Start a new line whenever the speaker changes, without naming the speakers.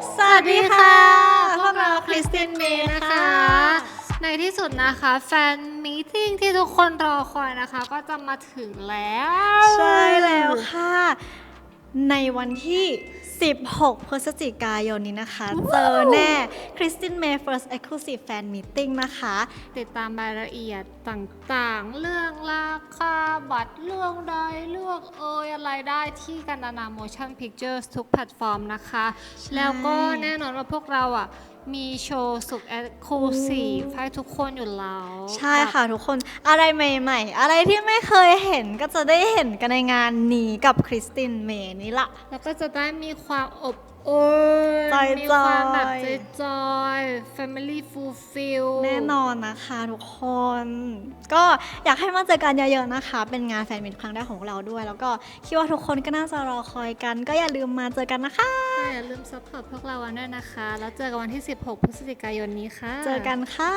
วัสดีค่ะ
พวกเราคริสตินเมย์นะคะ
ในที่สุดนะคะแฟนมีติ้งที่ทุกคนรอคอยนะคะ ก็จะมาถึงแล้ว
ใช่แล้วค่ะ ในวันที่ 16 พฤศจิกายนนี้นะคะ เจอแน่ Christine May First Exclusive Fan Meeting นะคะ
ติดตามรายละเอียดต่างๆ เรื่องราคาบัตรเรื่องใดเลือกเอยอะไรได้ที่กันนานา motion pictures ทุกแพลตฟอร์มนะคะ
ใช่
แล้วก็แน่นอนว่าพวกเราอะมีโชว์สุด exclusive ให้ทุกคนอยู่แล้ว
ใช่ค่ะทุกคนอะไรใหม่ๆ อะไรที่ไม่เคยเห็นก็จะได้เห็นกันในงานนี้กับคริสตินเมย์นี่ละ
แล้วก็จะได้มีความอบอุ่น
จอยๆ
มีความแบบจอยๆ family fulfill
แน่นอนนะคะทุกคน ก็อยากให้มาเจอกันเยอะๆนะคะ เป็นงานแฟนมิตครั้งแรกของเราด้วย แล้วก็คิดว่าทุกคนก็น่าจะรอคอยกัน ก็อย่าลืมมาเจอกันนะคะ
ค่ะอย่าลืมซัพพอร์ตพวกเรากันด้วยนะคะ แล้วเจอกันวันที่ 16 พฤศจิกายนนี้ค่ะ
เจอกันค่ะ